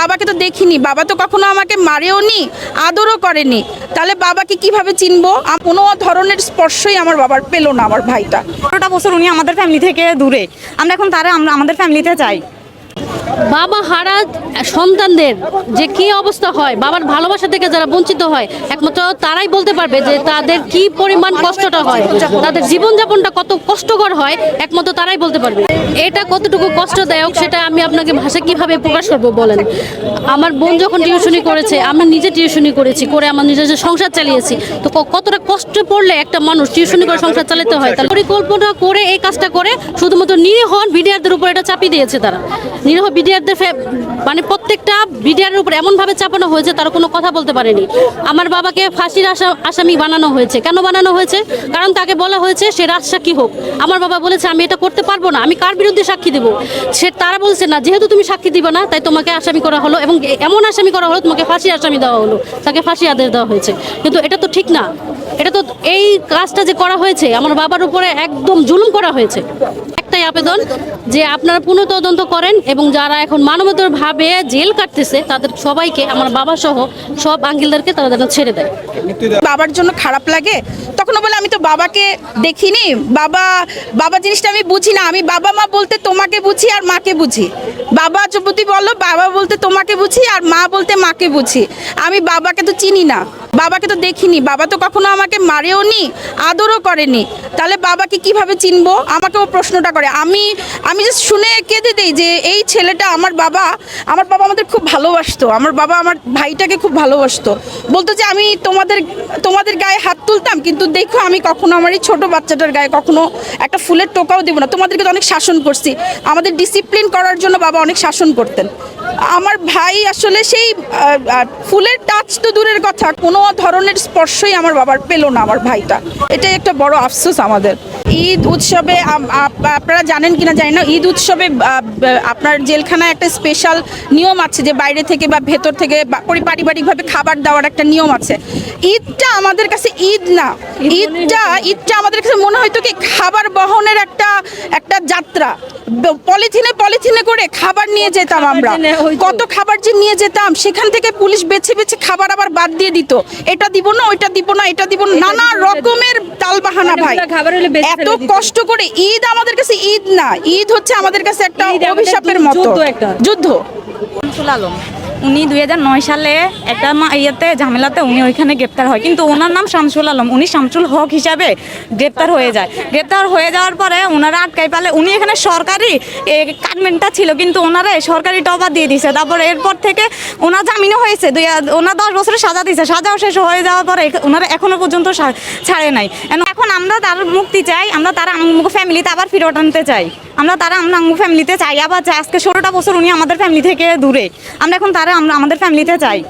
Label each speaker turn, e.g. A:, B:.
A: বাবাকে তো দেখিনি। বাবা তো কখনো আমাকে মারেও নি আদরও করেনি। তাহলে বাবাকে কীভাবে চিনবো? কোনো ধরনের স্পর্শই আমার বাবার পেল না আমার ভাইটা।
B: পনেরোটা বছর উনি আমাদের ফ্যামিলি থেকে দূরে। আমরা এখন তারা আমরা আমাদের ফ্যামিলিতে চাই
C: বাবা হারা সন্তানদের যে কি অবস্থা হয়, বাবার ভালোবাসা থেকে যারা বঞ্চিত হয়, একমাত্র তারাই বলতে পারবে যে তাদের কি পরিমাণ কষ্টটা হয়, তাদের জীবনযাপনটা কত কষ্টকর হয়, একমাত্র তারাই বলতে পারবে। এটা কতটুকু কষ্টদায়ক সেটা আমি আপনাকে ভাষা কীভাবে প্রকাশ করব বলেন? আমার বোন যখন টিউশনি করেছে, আমি নিজে টিউশনি করেছি, করে আমার নিজের যে সংসার চালিয়েছি, তো কতটা কষ্ট পড়লে একটা মানুষ টিউশনি করে সংসার চালাতে হয়, তার পরিকল্পনা করে, এই কাজটা করে, শুধুমাত্র নিরীহ বিডিআরদের উপর এটা চাপিয়ে দিয়েছে তারা। নিরীহ বিডিআরদের মানে প্রত্যেকটা বিডিআরের উপর এমনভাবে চাপানো হয়েছে, তারা কোনো কথা বলতে পারেনি। আমার বাবাকে ফাঁসির আসা- আসামি বানানো হয়েছে। কেন বানানো হয়েছে? কারণ তাকে বলা হয়েছে সে রাজসাক্ষী হোক। আমার বাবা বলেছে, আমি এটা করতে পারব না। আমি কার বিরুদ্ধে সাক্ষী দেবো? সে, তারা বলছে, না, যেহেতু তুমি সাক্ষী দিবে না, তাই তোমাকে আসামি করা হলো এবং এমন আসামি করা হলো, তোমাকে ফাঁসি আসামি দেওয়া হলো। তাকে ফাঁসি আদেশ দেওয়া হয়েছে। কিন্তু এটা তো ঠিক না। এটা তো এই কাজটা যে করা হয়েছে, আমার বাবার উপরে একদম জুলুম করা হয়েছে। একটাই আবেদন যে আপনারা পুনঃ তদন্ত করেন এবং যারা এখন মানবতার ভাবে জেল কাটতেছে, তাদের সবাইকে, আমার বাবা সহ সব আঙ্গিলদেরকে তারা যেন ছেড়ে দেয়।
A: বাবার জন্য খারাপ লাগে? তখন বলে, আমি তো বাবাকে দেখিনি। বাবা বাবা জিনিসটা আমি বুঝি না। আমি বাবা মা বলতে তোমাকে বুঝি আর মাকে বুঝি। বাবা যদি বলো, বাবা বলতে তোমাকে বুঝি আর মা বলতে মাকে বুঝি। আমি বাবাকে তো চিনি না। বাবাকে তো দেখিনি। বাবা তো কখনো আমাকে মারেও নি আদরও করেনি। তাহলে বাবাকে কীভাবে চিনবো? আমাকেও প্রশ্নটা করে। আমি আমি জাস্ট শুনে কেঁদে দিই যে এই ছেলেটা আমার বাবা আমার বাবা আমাদের খুব ভালোবাসতো। আমার বাবা আমার ভাইটাকে খুব ভালোবাসতো। বলতো যে আমি তোমাদের তোমাদের গায়ে হাত তুলতাম, কিন্তু দেখো আমি কখনো আমার এই ছোটো বাচ্চাটার গায়ে কখনো একটা ফুলের টোকাও দেবো না। তোমাদেরকে তো অনেক শাসন করছি। আমাদের ডিসিপ্লিন করার জন্য বাবা অনেক শাসন করতেন। আমার ভাই আসলে সেই ফুলের টাচ তো দূরের কথা। কোনো ধরনের স্পর্শই আমার বাবার পেল না, আমার ভাইটা। এটাই একটা বড় আফসোস আমাদের। ঈদ উৎসবে আপনারা জানেন কিনা জানি না, ঈদ উৎসবে আপনার জেলখানায় একটা স্পেশাল নিয়ম আছে যে বাইরে থেকে বা ভেতর থেকে পারিবারিকভাবে খাবার দেওয়ার একটা নিয়ম আছে। ঈদটা আমাদের কাছে ঈদ না। ঈদটা ঈদটা আমাদের কাছে মনে হয়তো কি খাবার বহনের একটা একটা যাত্রা। পলিথিনে পলিথিনে করে খাবার নিয়ে যেতাম আমরা। কত খাবার যে নিয়ে যেতাম সেখান থেকে পুলিশ বেছে বেছে খাবার আবার বাদ দিয়ে দিত। এটা দিব না ওইটা দিব না এটা দিব না নানা রকমের তালবাহানা ভাই। এত কষ্ট করে ঈদ আমাদের কাছে ঈদ না ঈদ হচ্ছে আমাদের কাছে একটা অভিশাপের মতো। যুদ্ধ।
B: আলম উনি দু হাজার নয় সালে একটা ইয়েতে, ঝামেলাতে উনি ওইখানে গ্রেপ্তার হয়। কিন্তু ওনার নাম শামসুল আলম। উনি শামসুল হক হিসাবে গ্রেপ্তার হয়ে যায়। গ্রেপ্তার হয়ে যাওয়ার পরে ওনারা আটকাই পালে উনি এখানে সরকারি কাটমেন্টটা ছিল, কিন্তু ওনারা সরকারি টবা দিয়ে দিছে। তারপর এরপর থেকে ওনার জামিনও হয়েছে। দুই হাজার ওনার দশ বছরের সাজা দিয়েছে সাজাও শেষ হয়ে যাওয়ার পরে ওনারা এখনও পর্যন্ত ছাড়ে নাই। এখন- আমরা তার মুক্তি চাই। আমরা তার ফ্যামিলিতে আবার ফিরত আনতে চাই। আমরা তারা আমরা আঙ্গু ফ্যামিলিতে চাই। আবার চাই আজকে ষোলোটা বছর উনি আমাদের ফ্যামিলি থেকে দূরে। আমরা এখন তারা আমরা আমাদের ফ্যামিলিতে চাই।